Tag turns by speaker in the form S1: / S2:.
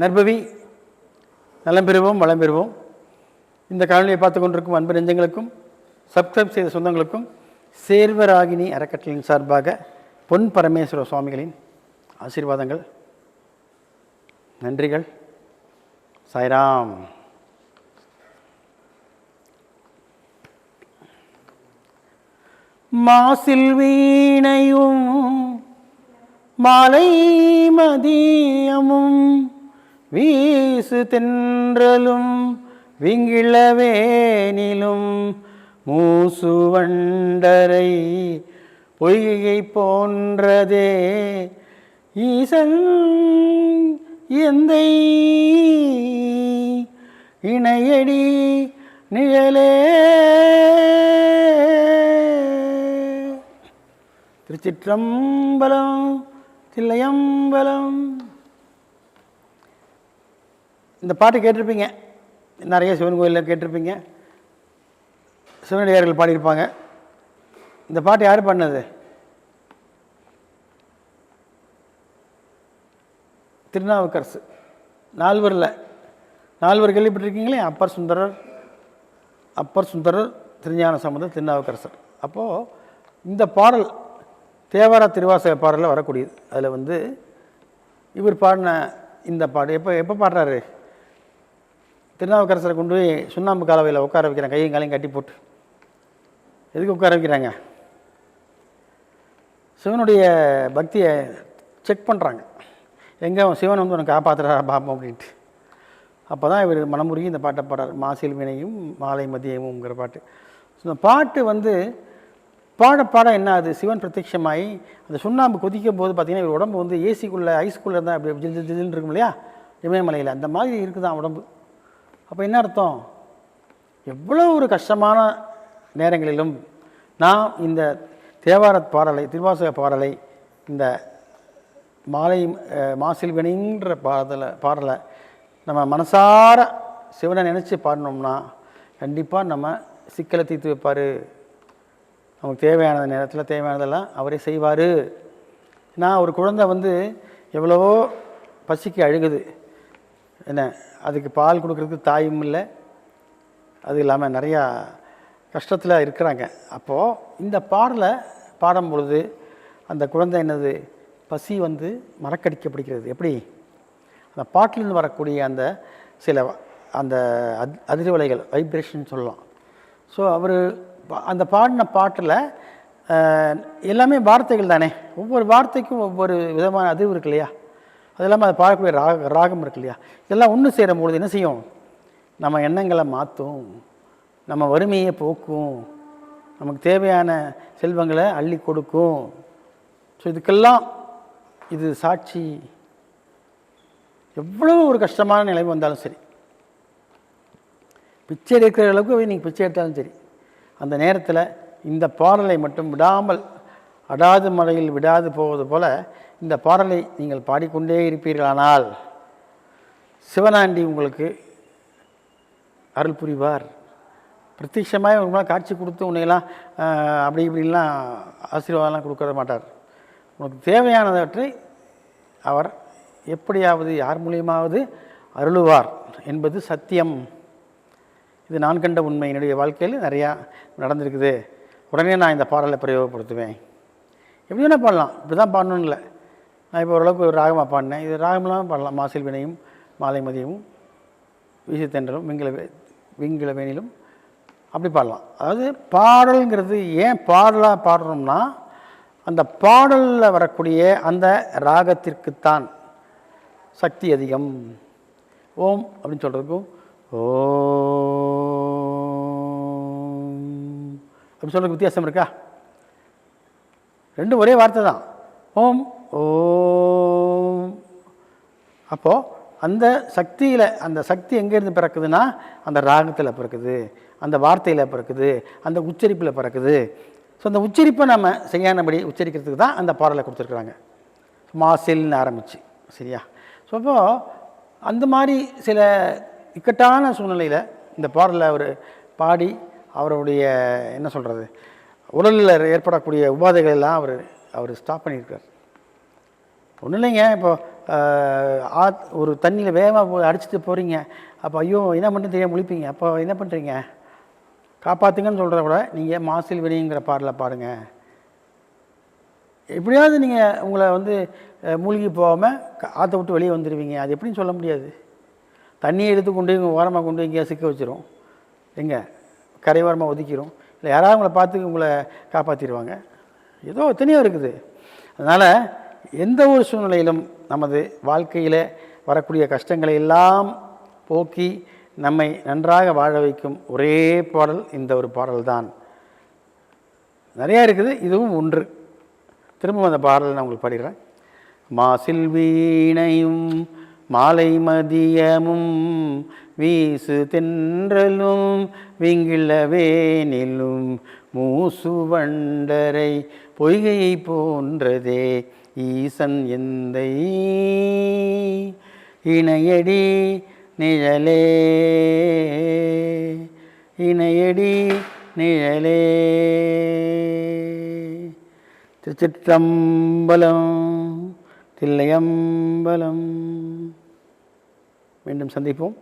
S1: நற்பவி நலம் பெறுவோம் வளம் பெறுவோம். இந்த காணொலியை பார்த்து கொண்டிருக்கும் அன்பு நெஞ்சங்களுக்கும் சப்ஸ்கிரைப் செய்த சொந்தங்களுக்கும் சேர்வராகினி அறக்கட்டளையின் சார்பாக பொன் பரமேஸ்வர சுவாமிகளின் ஆசீர்வாதங்கள் நன்றிகள். சாய்ராம். மாசில் வீணையும் மாலை மதியமும் வீசு தென்றலும் விங்கிளவேனிலும் மூசு வண்டரை பொய்கை போன்றதே. ஈசன் எந்தை இணையடி நிழலே. திருச்சிற்றம்பலம் தில்லையம்பலம் இந்த பாட்டு கேட்டிருப்பீங்க. நிறைய சிவன் கோயிலில் கேட்டிருப்பீங்க. சிவனடியார்கள் பாடியிருப்பாங்க. இந்த பாட்டு யார் பண்ணது திருநாவுக்கரசு. நால்வரில். நால்வர் கேள்விப்பட்டிருக்கீங்களே? அப்பர் சுந்தரர் அப்பர் சுந்தரர் திருஞான சம்பந்தர் திருநாவுக்கரசர். அப்போது இந்த பாடல் தேவாரா திருவாசக பாடலில் வரக்கூடியது. அதில் வந்து இவர் பாடின இந்த பாடு எப்போ எப்போ பாடுறாரு? திருநாவுக்கரசரை கொண்டு போய் சுண்ணாம்பு காலவையில் உட்கார வைக்கிறாங்க கையும் காலையும் கட்டி போட்டு. எதுக்கு உட்கார வைக்கிறாங்க? சிவனுடைய பக்தியை செக் பண்ணுறாங்க எங்கே சிவன் வந்து உனக்கு காப்பாற்றுறா பார்ப்போம் அப்படின்ட்டு. அப்போ தான் இவர் மனமுருகி இந்த பாட்டை பாடுறார். மாசில் வினையும் மாலை மதியமுங்கிற பாட்டு. ஸோ இந்த பாட்டு வந்து பாட பாட என்ன அது? சிவன் பிரத்யட்சமாகி அந்த சுண்ணாம்பு கொதிக்கும் போது பார்த்தீங்கன்னா இவர் உடம்பு வந்து ஏசிக்குள்ளே ஐஸ்குள்ளே இருந்தால் அப்படி ஜில் ஜில் ஜில்னு இருக்கும் இல்லையா? இமயமலையில். அந்த மாதிரி இருக்குது தான் உடம்பு. அப்போ என்ன அர்த்தம்? எவ்வளோ ஒரு கஷ்டமான நேரங்களிலும் நான் இந்த தேவார பாடலை திருவாசக பாடலை இந்த மாலை அஹ், மாசில் வினைன்ற பாடலை பாடலை நம்ம மனசார சிவனை நினச்சி பாடினோம்னா கண்டிப்பாக நம்ம சிக்கலை தீர்த்து வைப்பார். நமக்கு தேவையான நேரத்தில் தேவையானதெல்லாம் அவரே செய்வார். நான் ஒரு குழந்தை வந்து எவ்வளவோ பசிக்கு அழுகுது. என்ன அதுக்கு பால் கொடுக்குறதுக்கு தாயும் இல்லை. அது இல்லாமல் நிறையா கஷ்டத்தில் இருக்கிறாங்க. அப்போது இந்த பாடலை பாடும் பொழுது அந்த குழந்தை என்னது பசி வந்து மறக்கடிக்கப்படுகிறது. எப்படி? அந்த பாட்டிலிருந்து வரக்கூடிய அந்த சில அந்த அத் அதிர்வலைகள் வைப்ரேஷன் சொல்லலாம். ஸோ அவர் அந்த பாடின பாட்டில் எல்லாமே வார்த்தைகள் தானே. ஒவ்வொரு வார்த்தைக்கும் ஒவ்வொரு விதமான அதிர்வு இருக்கு இல்லையா? அது இல்லாமல் அதை பாடக்கூடிய ராக ராகம் இருக்கு இல்லையா? இதெல்லாம் ஒன்று சேரும்பொழுது என்ன செய்யும்? நம்ம எண்ணங்களை மாற்றும் நம்ம வறுமையை போக்கும். நமக்கு தேவையான செல்வங்களை அள்ளி கொடுக்கும். ஸோ இதுக்கெல்லாம் இது சாட்சி. எவ்வளோ ஒரு கஷ்டமான நிலைமை வந்தாலும் சரி. பிச்சை எடுக்கிற அளவுக்கு நீங்கள் பிச்சை எடுத்தாலும் சரி. அந்த நேரத்தில் இந்த பாடலை மட்டும் விடாமல் அடாது மலையில் விடாது போவது போல இந்த பாடலை நீங்கள் பாடிக்கொண்டே இருப்பீர்களானால் சிவனாண்டி உங்களுக்கு அருள் புரிவார். பிரத்யட்சமாக உங்களால் காட்சி கொடுத்து உன்னையெல்லாம் அப்படி இப்படிலாம் ஆசீர்வாதம்லாம் கொடுக்க மாட்டார். உனக்கு தேவையானவற்றை அவர் எப்படியாவது யார் மூலியமாவது அருளுவார் என்பது சத்தியம். இது நான் கண்ட உண்மை. என்னுடைய வாழ்க்கையில் நிறையா நடந்திருக்குது. உடனே நான் இந்த பாடலை பிரயோகப்படுத்துவேன். எப்படி வேணால் பாடலாம் இப்படி தான் பாடணும்னு இல்லை நான் இப்போ ஓரளவுக்கு ஒரு ராகமாக பாடினேன். இது ராகமெல்லாம் பாடலாம். மாசில் வினையும் மாலை மதியமும் வீசித்தென்றலும் விங்கில விங்கில வேணிலும் அப்படி பாடலாம். அதாவது பாடல்ங்கிறது ஏன் பாடலாக பாடுறோம்னா அந்த பாடலில் வரக்கூடிய அந்த ராகத்திற்குத்தான் சக்தி அதிகம். ஓம் அப்படின்னு சொல்கிறதுக்கும் ஓ அப்படி சொல்கிறதுக்கு வித்தியாசம் இருக்கா? ரெண்டும் ஒரே வார்த்தை தான். ஓம் ஓம். அப்போது அந்த சக்தியில் அந்த சக்தி எங்கேருந்து பிறக்குதுன்னா அந்த ராகத்தில் பிறக்குது அந்த வார்த்தையில் பிறக்குது அந்த உச்சரிப்பில் பிறக்குது. ஸோ அந்த உச்சரிப்பை நம்ம சரியானபடி உச்சரிக்கிறதுக்கு தான் அந்த பாடலை கொடுத்துருக்குறாங்க. மாசில்னு ஆரம்பிச்சு சரியா? ஸோ அப்போது அந்த மாதிரி சில இக்கட்டான சூழ்நிலையில் இந்த பாடலை அவர் பாடி அவருடைய என்ன சொல்கிறது உடலில் ஏற்படக்கூடிய உபாதைகள் எல்லாம் அவர் அவர் ஸ்டாப் பண்ணியிருக்கார். ஒன்றும் இல்லைங்க இப்போ ஆத் ஒரு தண்ணியில் வேகமாக போய் அடிச்சுட்டு போகிறீங்க அப்போ ஐயோ என்ன பண்ணுறது தெரியாமல் முழிப்பீங்க அப்போ என்ன பண்ணுறீங்க காப்பாற்றுங்கன்னு சொல்கிறத விட நீங்கள் மாசில் வினைங்கிற பாடலை பாருங்கள் எப்படியாவது நீங்கள் உங்களை வந்து மூழ்கி போகாமல் ஆற்ற விட்டு வெளியே வந்துடுவீங்க அது எப்படின்னு சொல்ல முடியாது. தண்ணியை எடுத்து கொண்டு போய் ஓரமாக கொண்டு போய் எங்கேயா சிக்க வச்சிரும். எங்கே? கரையோரமாக ஒதுக்கிடும் இல்லை யாராவது உங்களை பார்த்து உங்களை காப்பாற்றிடுவாங்க ஏதோ எத்தனையோ இருக்குது. அதனால் எந்த ஒரு சூழ்நிலையிலும் நமது வாழ்க்கையில் வரக்கூடிய கஷ்டங்களை எல்லாம் போக்கி நம்மை நன்றாக வாழ வைக்கும் ஒரே பாடல் இந்த ஒரு பாடல் தான் நிறையா இருக்குது இதுவும் ஒன்று. திரும்ப அந்த பாடலை நான் உங்களுக்கு பாடுகிறேன் மாசில் வீணையும் மாலை மதியமும் வீசு தென்றலும் விங்கிள வேனிலும் மூசு வண்டரை பொய்கையை போன்றதே ஈசன் எந்தை. இணையடி நிழலே இணையடி நிழலே. திருச்சிற்றம்பலம் தில்லையம்பலம். மீண்டும் சந்திப்போம்.